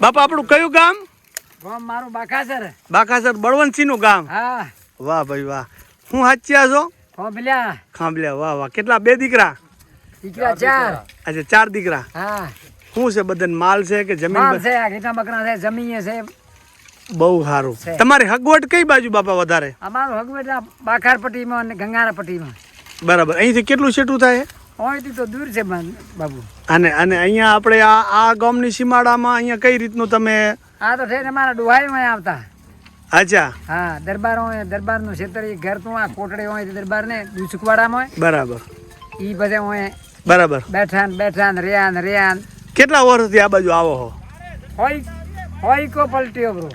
બાપા આપણું કયું ગામ? ગામ મારું બાકાસર બાકાસર બળવંતસિંહનું ગામ. હા. વાહ ભાઈ વાહ. હું હાચ્યા છો? ખાંભલ્યા. ખાંભલ્યા વાહ વાહ. કેટલા? બે દીકરા? દીકરા ચાર. અચ્છા ચાર દીકરા. હા. શું છે બધાને માલ છે કે જમીન છે ઘીટા બકરા છે જમીન છે બહુ સારું. છે. તમારી હગવટ કઈ બાજુ બાપા વધારે? અમારું હગવટ બાખાર પટ્ટીમાં અને ગંગારા પટ્ટીમાં બરાબર. અહીંથી કેટલું છેટું થાય? અહીંથી તો દૂર છે બાબુ. અને અને અહીંયા આપણે આ આ ગામની સીમાડામાં અહીંયા કઈ રીતનું તમે આ તો ઠેર અમારા ડુહાઈમાં આવતા. અચ્છા. હા દરબાર હોય દરબારનું ક્ષેત્ર એ ઘર તું આ કોટડે હોય દરબાર ને બરાબર હોય. ઈ બધે હોય બરાબર. બેઠા ને બેઠા ને રહ્યા ને રહ્યા કેટલા વર્ષથી આ બાજુ આવો હો? હોય હોય કો પલટ્યો બ્રો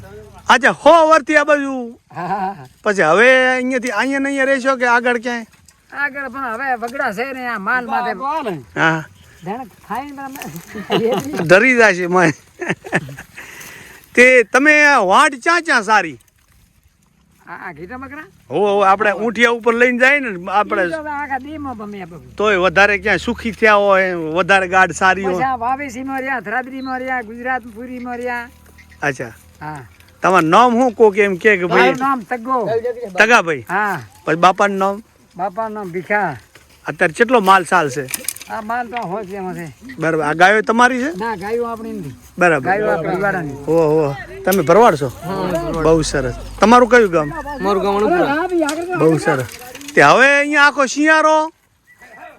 અચ્છા હો વર્ષથી આ બાજુ? હા. પછી હવે અહીંયાથી અહીંયા ને અહીંયા રહેશો કે આગળ ક્યાંય? આગળ પણ હવે વગડા છે ને આ માલ માથે હા. ધરી જશે મય. તે તમે વાટ ચા ચા સારી? આ આ ઘીટા બકરા હો હો આપણે ઊંઠિયા ઉપર લઈને જાય ને આપણે તોય વધારે ક્યાંય સુખી થયા હોય વધારે ગાઢ સારી હોય. વાવેસી મર્યા રહ્યા મર્યા ગુજરાત પુરી મર્યા અચ્છા. હા. તમારું નામ શું કો એમ કે કે ભાઈ? નામ તગ્ગો તગાભાઈ. હા. પછી બાપાનું નામ? બાપાનું ભીખા. અત્યારે કેટલો માલ સાલ છે? આ માલ તો હોય છે એમાં બરાબર. આ ગાયો તમારી છે? ના ગાયો આપણી નથી. બરાબર. ગાયો આપણી વાળાની હો હો તમે ભરવાડ છો? બહુ સરસ. તમારું કયું ગામ? મારું ગામ બહુ સરસ. તે હવે અહીંયા આખો શિયાળો?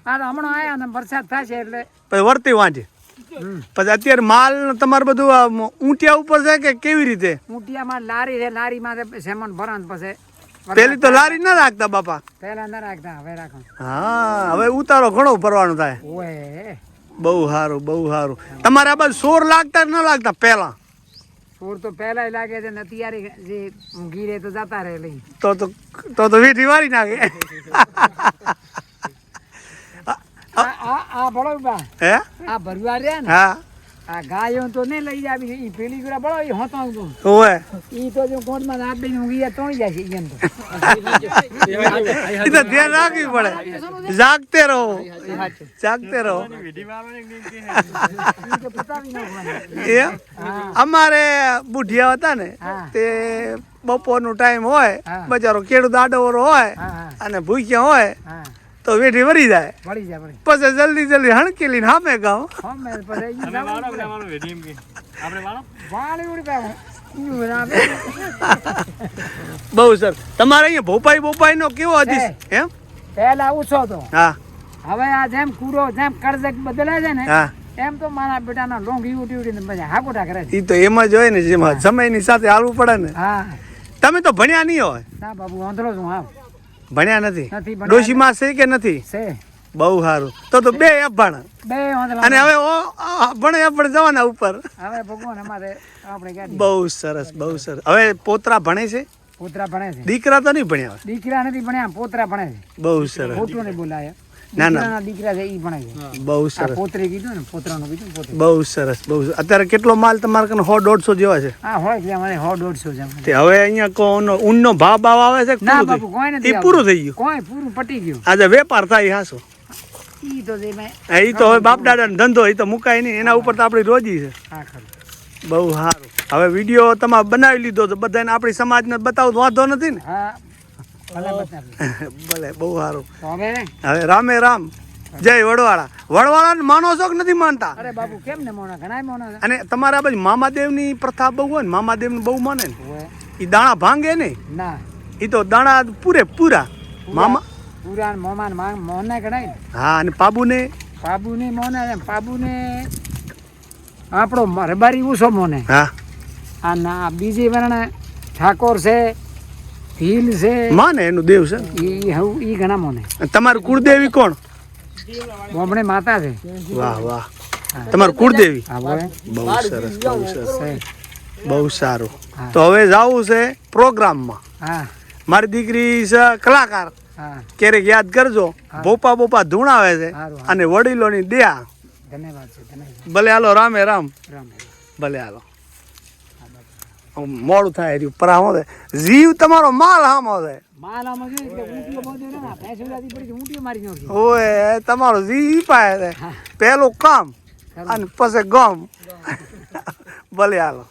આ તો હમણાં આયા ને વરસાદ થશે એટલે. પછી વર્તી વાંચે પછી અત્યારે માલ તમારે બધું ઊંટિયા ઉપર છે કે કેવી રીતે? ઊંટિયામાં લારી છે લારીમાં છે સેમન ભરાન પછી. પેલી તો લારી ના રાખતા બાપા. પેલા ના રાખતા હવે રાખો. હા હવે ઉતારો ઘણો ફરવાનું થાય. ઓય. બહુ સારું બહુ સારું તમારે આ બાજુ સોર લાગતા ન લાગતા પેલા? સોર તો પહેલા લાગે છે ને અત્યારે જે ગીરે તો જતા રહે લઈ. તો તો તો તો વીઠી મારી નાખે. આ આ બા. હે? આ ભરવા રહ્યા ને? હા. આ ગાયો તો નહીં લઈ જાવી ઈ પેલી ગુરા બળો ઈ હોતો ઊંઘું. ઓવે. ઈ તો જો કોટમાં રાત દઈને ઊંઘી જાય તોણી જાય છે ઈ એમ તો. એ તો ધ્યાન રાખવી પડે. જાગતે રહો. જાગતે રહો. ઈ તો. એ અમારે બુઢિયા હતા ને તે બપોરનો ટાઈમ હોય બજારો કેળું દાડો હોય અને ભૂખ્યા હોય તો વેઠી વરી જાય. વળી જાય વળી. પછી જલ્દી જલ્દી હણકેલી હામે ગામ હમે પછી ઈ. વાળી. ઈ ઉડા બે. બહુ સર તમારે અહીંયા ભોપાઈ ભોપાઈ નો કેવો હજી એમ? પહેલા ઓછો હતો. હા. હવે આ જેમ કૂરો જેમ કરજક બદલાય છે ને હા. એમ તો મારા બેટાના લોંગી ઉડી ઉડીને પછી હાકોટા કરે છે. એ તો એમ જ હોય ને જેમાં સમયની સાથે હાલવું પડે ને. હા. તમે તો ભણ્યા નહીં હોય. ના બાબુ વાંધો છું હા. ભણ્યા નથી? ડોશી માં છે કે નથી? છે. બહુ સારું. તો તો બે અભણ. બે અને હવે ભણે અભણ જવાના ઉપર. હવે ભગવાન અમારે આપણે બહુ સરસ બહુ સરસ. હવે પોતરા ભણે છે? પોતરા ભણે છે. દીકરા તો નહીં ભણ્યા દીકરા નથી ભણ્યા પોતરા ભણે છે. બહુ સરસ. ખોટું નહીં બોલાય. ના, ના. દીકરા છે ઈ ભણે બહુ સરસ. પોતરી કીધું ને પોતરાનું કીધું ને બહુ સરસ બહુ અત્યારે કેટલો માલ તમારે કને સો દોઢસો જેવા છે? હા હોય કે અમારે સો દોઢસો છે તે હવે અહીંયા કોનો ઊનનો ભાવ ભાવ આવે છે ના બાપુ કોઈ નથી એ પૂરું થઈ ગયું? કોઈ પૂરું પટી ગયું. આજે વેપાર થાય હાસો. ઈ તો એ તો હવે બાપ દાદાનો ધંધો એ તો મુકાય નહીં. એના ઉપર તો આપણી રોજી છે. હા ખરું. બહુ સારું. હવે વીડિયો તમે બનાવી લીધો તો બધાને આપણી સમાજને ને તો વાંધો નથી ને? હા ભલે બહુ સારું. હવે? રામે રામ. જય વડવાળા. વડવાળાને માનો છો કે નથી માનતા. અરે બાપુ કેમ ને મોના? ઘણા મોના અને તમારા બાજુ મામાદેવની પ્રથા બહુ હોય ને મામાદેવ ને બહુ માને ને. એ દાણા ભાંગે ને ના. એ તો દાણા પૂરે પૂરા. મામા પૂરા મોમાન માંગ મોને ગણાય હા અને પાબુને? પાબુને મોને પાબુ ને આપણો રબારી ઉસો મોને. હા. આ ના બીજી વર્ણ ઠાકોર છે છે. માને એનું દેવ છે? હવ ઈ ઘણા મોને. તમારું કુળદેવી કોણ? બોમણે માતા છે. વાહ વાહ. તમારું કુળદેવી? બહુ સરસ બહુ સરસ. બહુ સારું. તો હવે જવું છે પ્રોગ્રામમાં. હા. મારી દીકરી છે કલાકાર. ક્યારેક યાદ કરજો. બોપા બોપા ધૂણાવે છે અને વડીલોની દયા. ધન્યવાદ છે ભલે હાલો રામે. રામ રામ. ભલે હાલો. મોડું થાય રહ્યું પર આમ જીવ તમારો માલ હામો છે ઓય તમારો જીવ પાય છે. પહેલું કામ અને પછી ગમ. ભલે હાલો.